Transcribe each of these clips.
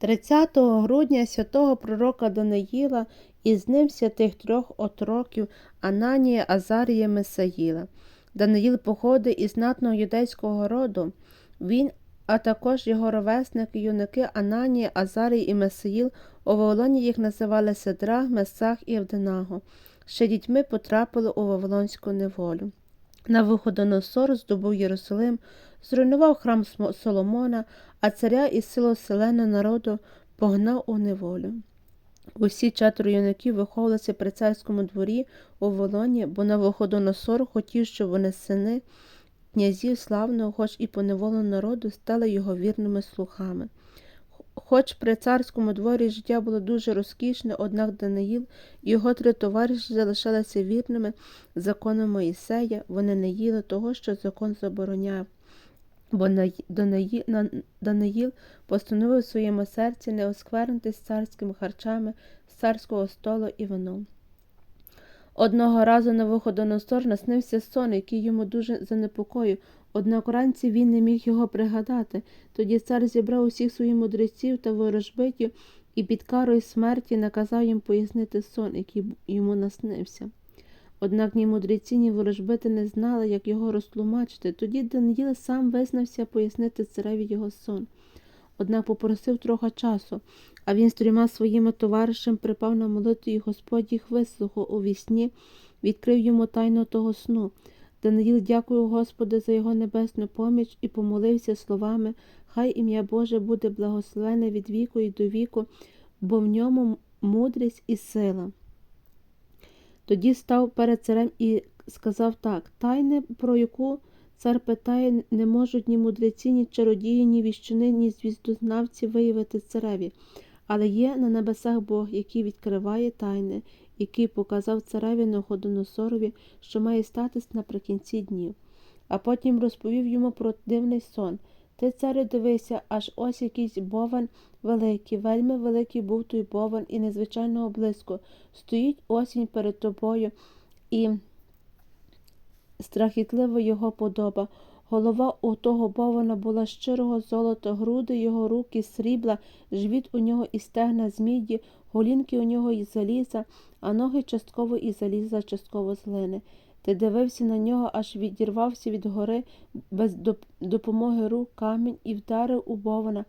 30 грудня святого пророка Даниїла і з ним святих трьох отроків Ананія, Азарія, Месаїла. Даниїл походить із знатного юдейського роду. Він, а також його ровесники, юнаки Ананія, Азарій і Месаїл, у Вавилоні їх називали Седрах, Месах і Евденаго. Ще дітьми потрапили у Вавилонську неволю. На Навуходоносор здобув Єрусалим, зруйнував храм Соломона, а царя і силу селена народу погнав у неволю. Усі четверо юнаків виховувалися при царському дворі у Волоні, бо Навуходоносор хотів, щоб вони сини князів славного, хоч і поневоленого народу, стали його вірними слухами. Хоч при царському дворі життя було дуже розкішне, однак Даниїл і його три товариші залишалися вірними законам Моїсея, вони не їли того, що закон забороняв. Бо Даниїл постановив у своєму серці не осквернитись царськими харчами з царського столу і вином. Одного разу на виходоносор наснився сон, який йому дуже занепокоїв, однак уранці він не міг його пригадати. Тоді цар зібрав усіх своїх мудреців та ворожбитів і під карою смерті наказав їм пояснити сон, який йому наснився. Однак ні мудреці, ні ворожбити не знали, як його розтлумачити. Тоді Даниїл сам визнався пояснити цареві його сон. Однак попросив трохи часу, а він з трьома своїми товаришами припав на молитву, і Господь їх вислухав у вісні, відкрив йому тайну того сну. Даниїл дякую Господу за його небесну поміч і помолився словами Хай ім'я Боже буде благословене від віку і до віку, бо в ньому мудрість і сила. Тоді став перед царем і сказав так тайне, про яку цар питає, не можуть ні мудреці, ні чародії, ні віщуни, ні звіздознавці виявити цареві. Але є на небесах Бог, який відкриває тайне, який показав цареві Находоносорові, що має статись наприкінці днів. А потім розповів йому про дивний сон. Ти, царю, дивися, аж ось якийсь бован великий, вельми великий був той бован і незвичайного блиску. Стоїть ось він перед тобою, і страхітлива його подоба. Голова у того бована була щирого золота, груди його руки срібла, живіт у нього і стегна з міді, голінки у нього із заліза, а ноги частково із заліза, частково з глини. Ти дивився на нього, аж відірвався від гори без допомоги рук камінь і вдарив у бована,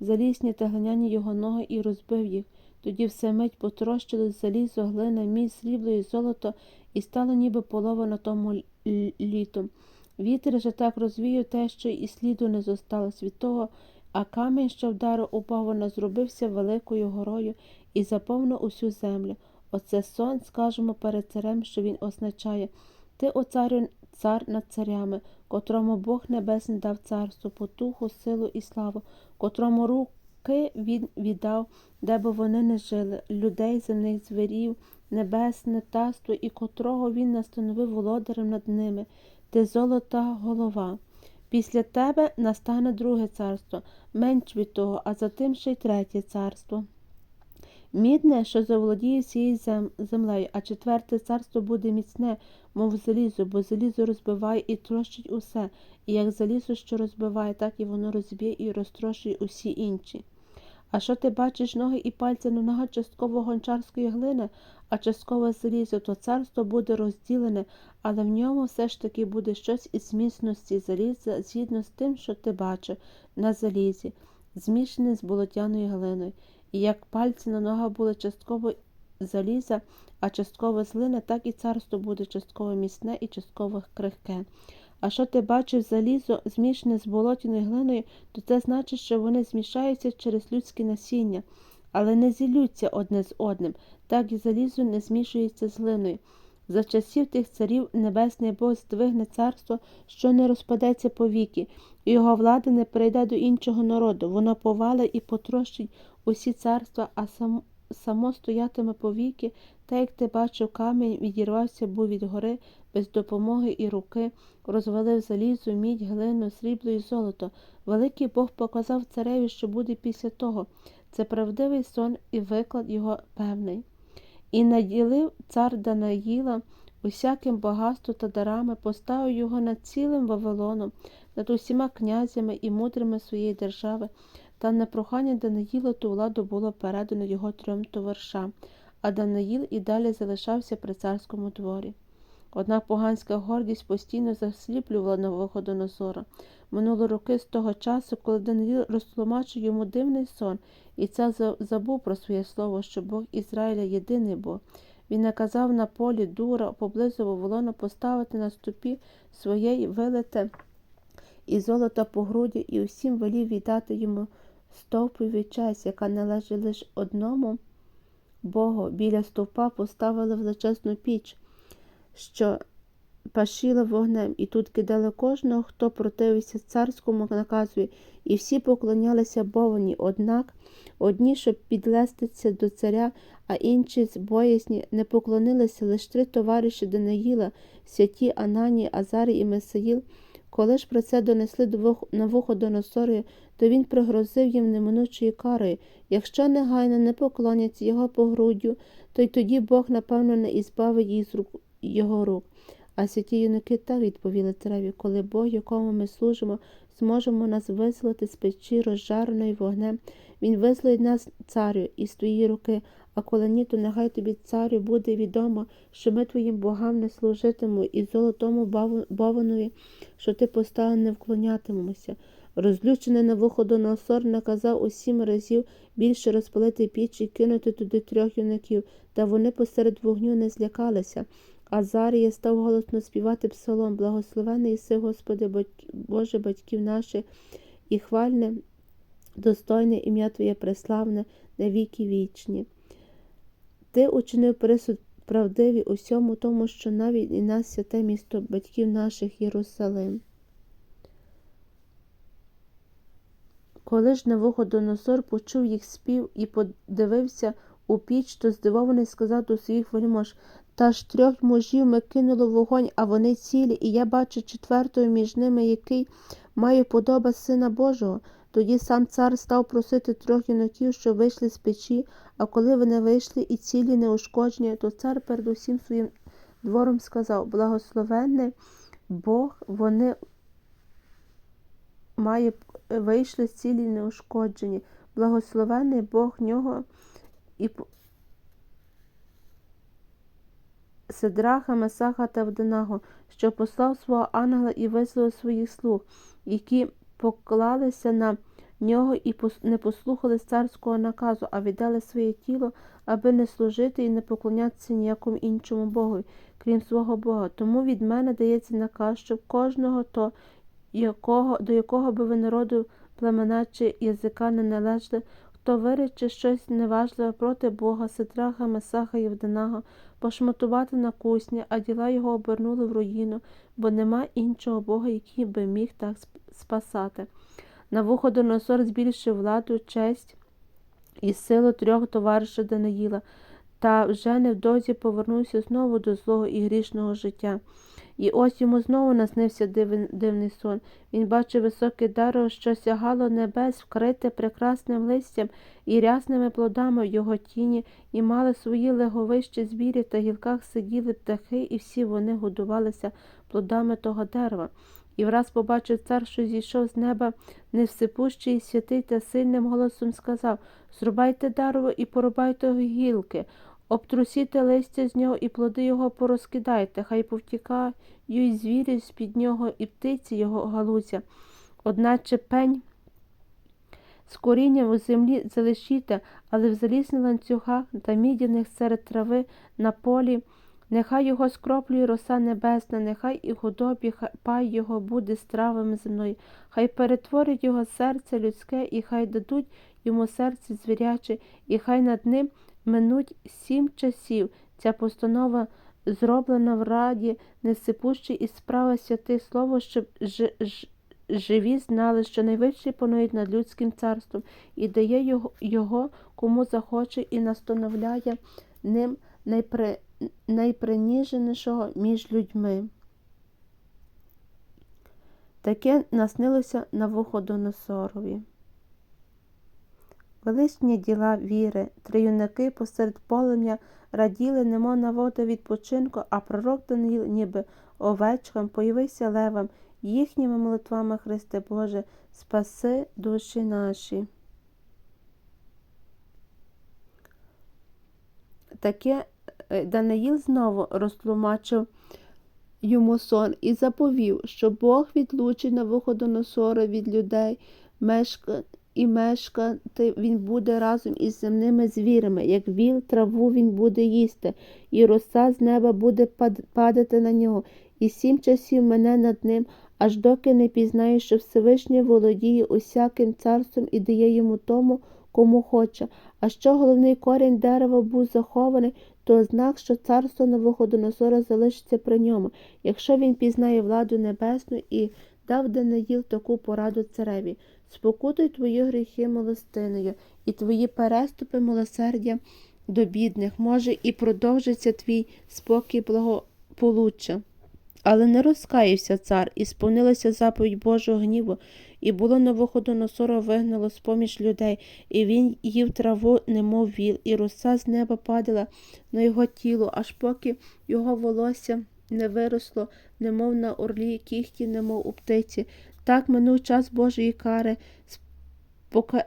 залізні та глиняні його ноги і розбив їх. Тоді все мить потрощилось залізо, глина, мідь, срібло і золото, і стало ніби полова на тому літом. Вітер же так розвіяв те, що і сліду не зосталось від того, а камінь, що вдарив у бована, зробився великою горою і заповнив усю землю. Оце сон, скажемо перед царем, що він означає. Ти, о царю, цар над царями, котрому Бог Небесний дав царство, потуху, силу і славу, котрому руки він віддав, де б вони не жили, людей, земних звірів, небесне таство, і котрого він настановив володарем над ними. Ти золота голова. Після тебе настане друге царство, менш від того, а за тим ще й третє царство. Мідне, що заволодіє всією зем- землею, а четверте царство буде міцне, мов залізо, бо залізо розбиває і трощить усе, і як залізо, що розбиває, так і воно розб'є і розтрощує усі інші. А що ти бачиш ноги і пальці на нога частково гончарської глини, а частково залізо, то царство буде розділене, але в ньому все ж таки буде щось із міцності заліза згідно з тим, що ти бачив на залізі, змішане з болотяною глиною. І як пальці на ногах були частково заліза, а частково з глини, так і царство буде частково міцне і частково крихке. А що ти бачив залізо, змішане з болотяною глиною, то це значить, що вони змішаються через людське насіння, але не зілються одне з одним, так і залізо не змішується з глиною. За часів тих царів небесний Бог здвигне царство, що не розпадеться повіки, і його влада не перейде до іншого народу. Воно повалить і потрощить усі царства, а сам, само стоятиме повіки, та як ти бачив, камінь відірвався був від гори без допомоги і руки, розвалив залізо, мідь, глину, срібло і золото. Великий Бог показав цареві, що буде після того. Це правдивий сон і виклад його певний. І наділив цар Данаїла усяким багатством та дарами, поставив його над цілим Вавилоном, над усіма князями і мудрими своєї держави, та на прохання Даниїла ту владу було передано його трьом товаришам, а Даниїл і далі залишався при царському дворі. Однак поганська гордість постійно засліплювала Навуходоносора. Минуло роки з того часу, коли Даниїл розтлумачив йому дивний сон, і за- забув про своє слово, що Бог Ізраїля єдиний Бог. Він наказав на полі дура поблизу Вавилона поставити на ступі своєї вилите і золота по груді, і усім велів віддати йому стовпові честь, яка належить лише одному Богу. Біля стовпа поставили величезну піч, що пашіла вогнем, і тут кидали кожного, хто противився царському наказу, і всі поклонялися Бовані. Однак одні, щоб підлестися до царя, а інші з боязні не поклонилися лише три товариші Даниїла, святі Анані, Азарій і Месаїл. Коли ж про це донесли до Вух- Навуходоносору, то він пригрозив їм неминучою карою. Якщо негайно не поклоняться його погруддю, то й тоді Бог, напевно, не ізбавить їх з рук його рук. А святі юнаки так відповіли цареві, коли Бог, якому ми служимо, зможемо нас визволити з печі розжареної вогнем. Він визволить нас, царю, із твоєї руки, а коли ні, то нехай тобі, царю, буде відомо, що ми твоїм богам не служитимемо, і золотому бавонові, що ти поставив, не вклонятимемося. Розлючений на Навуходоносор наказав у сім разів більше розпалити піч і кинути туди трьох юнаків, та вони посеред вогню не злякалися. Азарія став голосно співати псалом, благословений єси, Господи, Боже батьків наших, і хвальне, достойне ім'я Твоє преславне на віки вічні. Ти учинив присуд правдивий усьому тому, що навіть і нас святе місто батьків наших Єрусалим. Коли ж Навуходоносор почув їх спів і подивився у піч, то здивований сказав до своїх вельмож, та ж трьох мужів ми кинуло вогонь, а вони цілі, і я бачу четвертого між ними, який має подоба Сина Божого. Тоді сам цар став просити трьох юнаків, що вийшли з печі, а коли вони вийшли і цілі неушкоджені, то цар перед усім своїм двором сказав, благословенний Бог, вони має вийшли цілі неушкоджені. Благословений Бог нього і Сидраха, Месаха та Авденаго, що послав свого ангела і визволив своїх слуг, які поклалися на нього і не послухали царського наказу, а віддали своє тіло, аби не служити і не поклонятися ніякому іншому Богу, крім свого Бога. Тому від мене дається наказ, щоб кожного то, якого, до якого би ви народу племена чи язика не належали, хто вирече щось неважливе проти Бога, Ситраха, Месаха і Вденага, пошматувати на кусні, а діла його обернули в руїну, бо нема іншого Бога, який би міг так сп- спасати. Навуходоносор збільшив владу, честь і силу трьох товаришів Даниїла, та вже невдовзі повернувся знову до злого і грішного життя. І ось йому знову наснився дивен- дивний сон. Він бачив високе дерево, що сягало небес, вкрите прекрасним листям і рясними плодами в його тіні, і мали свої леговищі звірі та гілках сиділи птахи, і всі вони годувалися плодами того дерева. І враз побачив цар, що зійшов з неба невсипущий, святий та сильним голосом сказав Зрубайте дерево і порубайте гілки, обтрусіте листя з нього і плоди його порозкидайте, хай повтікають звірі з-під нього і птиці його галузя. Одначе пень з корінням у землі залишіте, але в залізних ланцюгах та мідяних серед трави на полі. Нехай його скроплює роса небесна, нехай і худобі пай його буде стравами земною, хай перетворить його серце людське, і хай дадуть йому серце звіряче, і хай над ним минуть сім часів. Ця постанова зроблена в раді несипущий і справа святих слово, щоб ж, ж, живі знали, що найвищий панує над людським царством і дає його, його кому захоче, і настановляє ним найпри, найприніженішого між людьми. Таке наснилося на Навуходоносорові величні діла віри, три юнаки посеред полум'я раділи, немов на воду відпочинку, а пророк Даниїл, ніби овечком, появився левом, їхніми молитвами, Христе Боже, спаси душі наші. Таке е, Даниїл знову розтлумачив йому сон і заповів, що Бог відлучить на виходу від людей, і мешкати він буде разом із земними звірами, як віл, траву він буде їсти, і роса з неба буде падати на нього, і сім часів мене над ним, аж доки не пізнає, що Всевишній володіє усяким царством і дає йому тому, кому хоче. А що головний корінь дерева був захований, то знак, що царство Навуходоносора залишиться при ньому, якщо він пізнає владу небесну і дав Даниїл таку пораду цареві. Спокутуй твої гріхи милостиною, і твої переступи милосердя до бідних. Може, і продовжиться твій спокій благополуччя. Але не розкаявся цар, і сповнилася заповідь Божого гніву, і було Навуходоносора вигнало з поміж людей, і він їв траву, немов віл, і роса з неба падала на його тіло, аж поки його волосся не виросло, немов на орлі, кіхті, немов у птиці. Так минув час Божої кари, з, пока...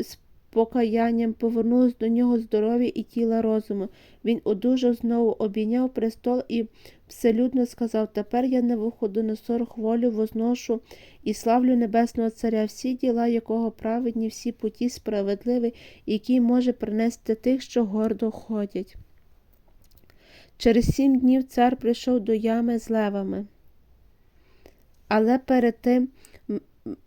з покаянням повернулось до нього здоров'я і тіла розуму. Він одужав знову, обійняв престол і вселюдно сказав: Тепер я на виходоносор хвалю, возношу і славлю Небесного Царя, всі діла, якого праведні, всі путі справедливі, який може принести тих, що гордо ходять. Через сім днів цар прийшов до ями з левами. Але перед тим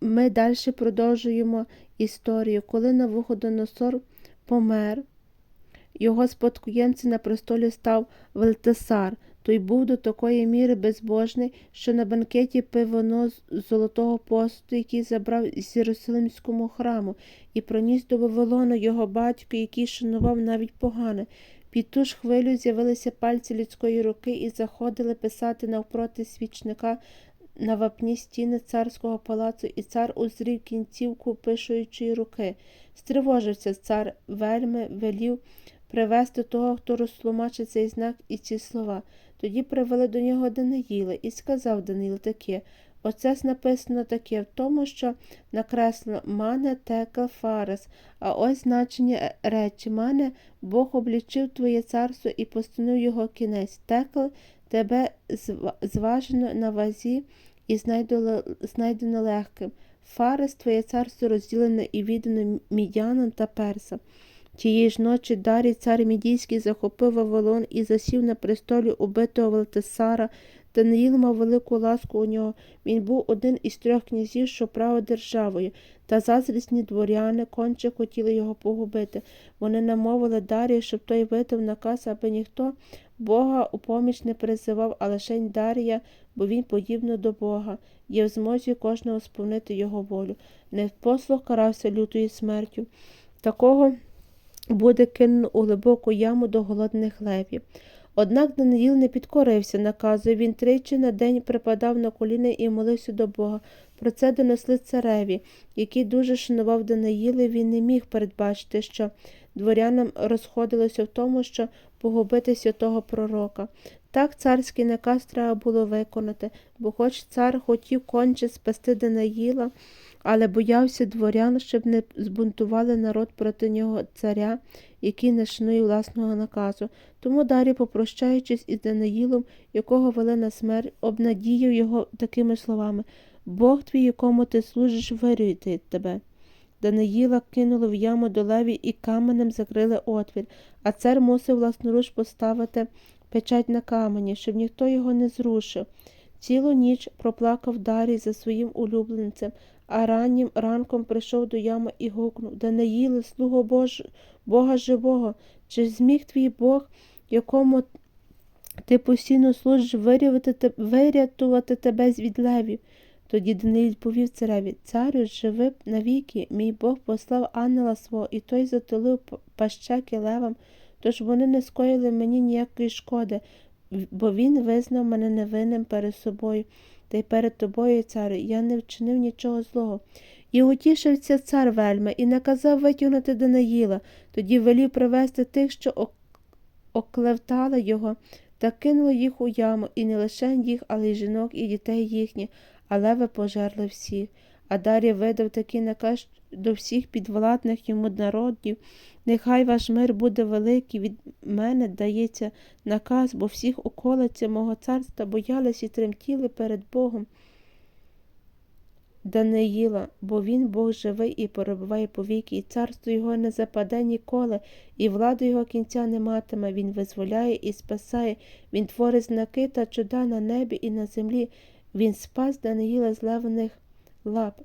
ми далі продовжуємо історію. Коли Навуходоносор помер, його спадкоємцем на престолі став Вельтесар. Той був до такої міри безбожний, що на банкеті пив вино з золотого посуду, який забрав з Єрусалимському храму, і проніс до Вавилону його батько, який шанував навіть погане. Під ту ж хвилю з'явилися пальці людської руки і заходили писати навпроти свічника на вапні стіни царського палацу, і цар узрів кінцівку пишучої руки. Стривожився цар вельми, велів привести того, хто розтлумачить цей знак і ці слова. Тоді привели до нього Даниїла і сказав Даниїл таке. Оце написано таке в тому, що накреслено мане текел фарес, а ось значення речі мане Бог облічив твоє царство і постановив його кінець. Текл тебе зважено на вазі і знайдено, легким. Фарес твоє царство розділене і віддано мідянам та персам. Тієї ж ночі Дарій цар Мідійський захопив Вавилон і засів на престолі убитого Валтесара. Даниїл мав велику ласку у нього. Він був один із трьох князів, що правив державою, та заздрісні дворяни конче хотіли його погубити. Вони намовили Дарія, щоб той видав наказ, аби ніхто Бога у поміч не призивав, а лише Дарія, бо він подібно до Бога, є в змозі кожного сповнити його волю. Не послух карався лютою смертю. Такого буде кинено у глибоку яму до голодних левів. Однак Даниїл не підкорився наказу. Він тричі на день припадав на коліна і молився до Бога. Про це донесли цареві, який дуже шанував Даниїла. Він не міг передбачити, що дворянам розходилося в тому, що погубити святого пророка. Так царський наказ треба було виконати, бо хоч цар хотів конче спасти Даниїла, але боявся дворян, щоб не збунтували народ проти нього царя, який не шанує власного наказу. Тому Дарій, попрощаючись із Даниїлом, якого вели на смерть, обнадіяв його такими словами Бог твій, якому ти служиш, вирює тебе. Даниїла кинули в яму до леві і каменем закрили отвір, а цар мусив власноруч поставити печать на камені, щоб ніхто його не зрушив. Цілу ніч проплакав Дарій за своїм улюбленцем, а раннім ранком прийшов до ями і гукнув Даниїле, слуго Бож... Бога живого, чи зміг твій Бог, якому ти постійно служиш вирятувати, те- вирятувати тебе з від левів? Тоді Даниїл відповів цареві, царю, живи навіки, мій Бог послав ангела свого, і той затулив п- пащеки левам, тож вони не скоїли мені ніякої шкоди, бо він визнав мене невинним перед собою, та й перед тобою, царю, я не вчинив нічого злого. І утішився цар вельми, і наказав витягнути Даниїла, тоді велів привезти тих, що ок- оклевтали його, та кинули їх у яму, і не лише їх, але й жінок і дітей їхніх, а леви пожерли всіх. А Дар'я видав такий наказ, до всіх підвладних йому народів. Нехай ваш мир буде великий, від мене дається наказ, бо всіх околиці мого царства боялись і тремтіли перед Богом. Даниїла, бо він Бог живий і перебуває повіки, і царство його не западе ніколи, і влада його кінця не матиме. Він визволяє і спасає, він творить знаки та чуда на небі і на землі. Він спас Даниїла з левних лап.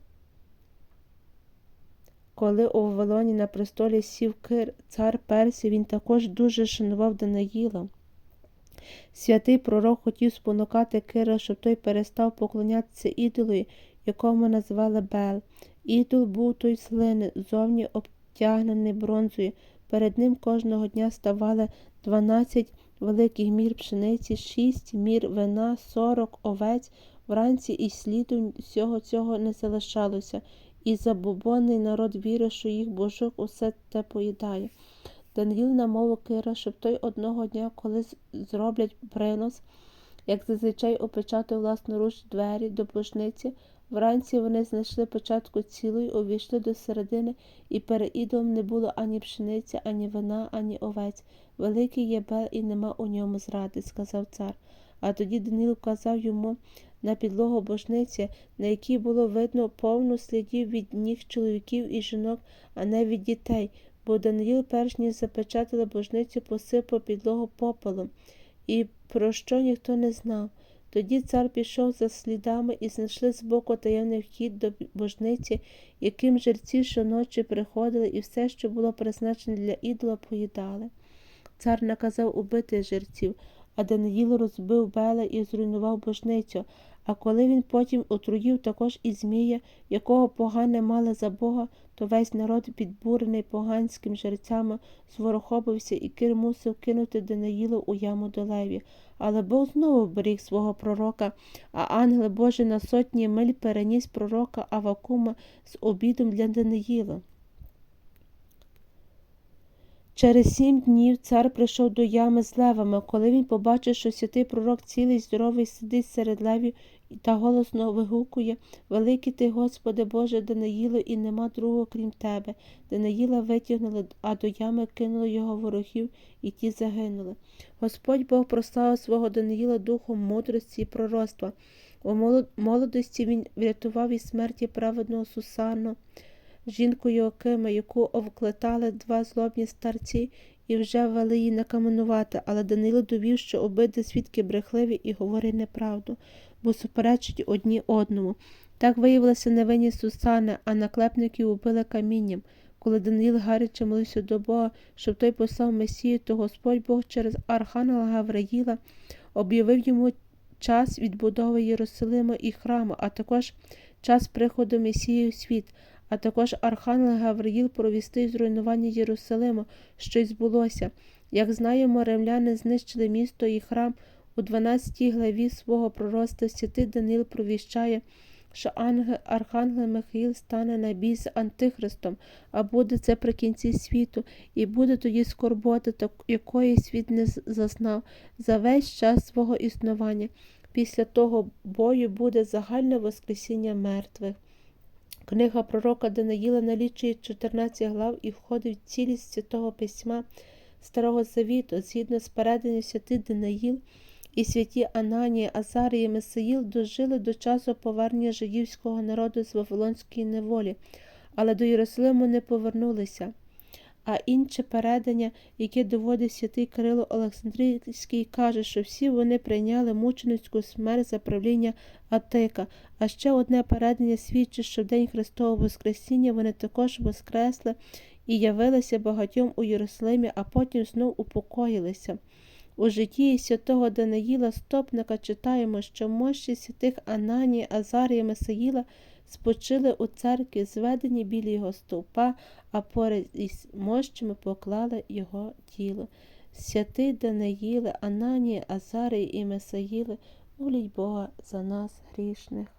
Коли у Вавилоні на престолі сів Кир, цар Персії, він також дуже шанував Даниїла. Святий пророк хотів спонукати Кира, щоб той перестав поклонятися ідолу, якому назвали Бел. Ідол був той з глини, зовні обтягнений бронзою. Перед ним кожного дня ставали дванадцять великих мір пшениці, шість мір вина, сорок овець. Вранці і сліду всього цього не залишалося, і забобонний народ вірив, що їх божок усе те поїдає. Даниїл намовив Кира, щоб той одного дня, коли зроблять принос, як зазвичай опечатав власноруч двері до божниці, Вранці вони знайшли початку цілої, увійшли до середини, і перед ідолом не було ані пшениці, ані вина, ані овець. Великий є Бел, і нема у ньому зради, сказав цар. А тоді Данил вказав йому на підлогу божниці, на якій було видно повну слідів від ніг чоловіків і жінок, а не від дітей, бо Даниїл, перш ніж запечатали божницю, посипав підлогу попелом, і про що ніхто не знав. Тоді цар пішов за слідами і знайшли збоку таємний вхід до божниці, яким жерці щоночі приходили, і все, що було призначене для ідола, поїдали. Цар наказав убити жерців, а Даниїл розбив Бела і зруйнував божницю. А коли він потім отруїв також і Змія, якого погане мали за Бога, то весь народ, підбурений поганським жерцями, зворохобився, і Кир мусив кинути Даниїла у яму до леві. Але Бог знову беріг свого пророка, а ангел Божий на сотні миль переніс пророка Авакума з обідом для Даниїла. Через сім днів цар прийшов до ями з левами, коли він побачив, що святий пророк цілий здоровий сидить серед левів та голосно вигукує Великий ти, Господи Боже, Даниїло, і нема другого, крім тебе. Даниїла витягнули, а до ями кинули його ворогів, і ті загинули. Господь Бог прославив свого Даниїла духом мудрості і пророцтва. У молодості він врятував із смерті праведного Сусану, жінку Йоакима, яку овклетали два злобні старці і вже вели її накаменувати, але Данило довів, що обидва свідки брехливі і говорять неправду бо суперечать одні одному. Так виявилося невинні Сусани, а наклепників убили камінням. Коли Даниїл гаряче молився до Бога, щоб той послав Месію, то Господь Бог через Архангела Гавраїла об'явив йому час відбудови Єрусалима і храму, а також час приходу Месії у світ, а також Архангел Гавраїл провістив зруйнування Єрусалима, що й збулося. Як знаємо, римляни знищили місто і храм. У 12 главі свого пророцтва святий Данил провіщає, що ангел, Архангел Михаїл стане на бій з Антихристом, а буде це при кінці світу, і буде тоді скорбота, якої світ не зазнав за весь час свого існування. Після того бою буде загальне Воскресіння мертвих. Книга пророка Данаїла налічує 14 глав і входить в цілість святого письма Старого Завіту, згідно з переданням святий Данаїл і святі Ананія, і Месаїл дожили до часу повернення жидівського народу з Вавилонської неволі, але до Єрусалиму не повернулися. А інше передання, яке доводить святий Кирило Олександрійський, каже, що всі вони прийняли мученицьку смерть за правління Атика. А ще одне передання свідчить, що в день Христового Воскресіння вони також воскресли і явилися багатьом у Єрусалимі, а потім знов упокоїлися. У житті святого Даниїла Стопника читаємо, що мощі святих Ананії, Азарія Месаїла спочили у церкві, зведені біля його стовпа, а поряд із мощами поклали його тіло. Святий Даниїле, Ананії, Азарії і Месаїли, моліть Бога за нас грішних.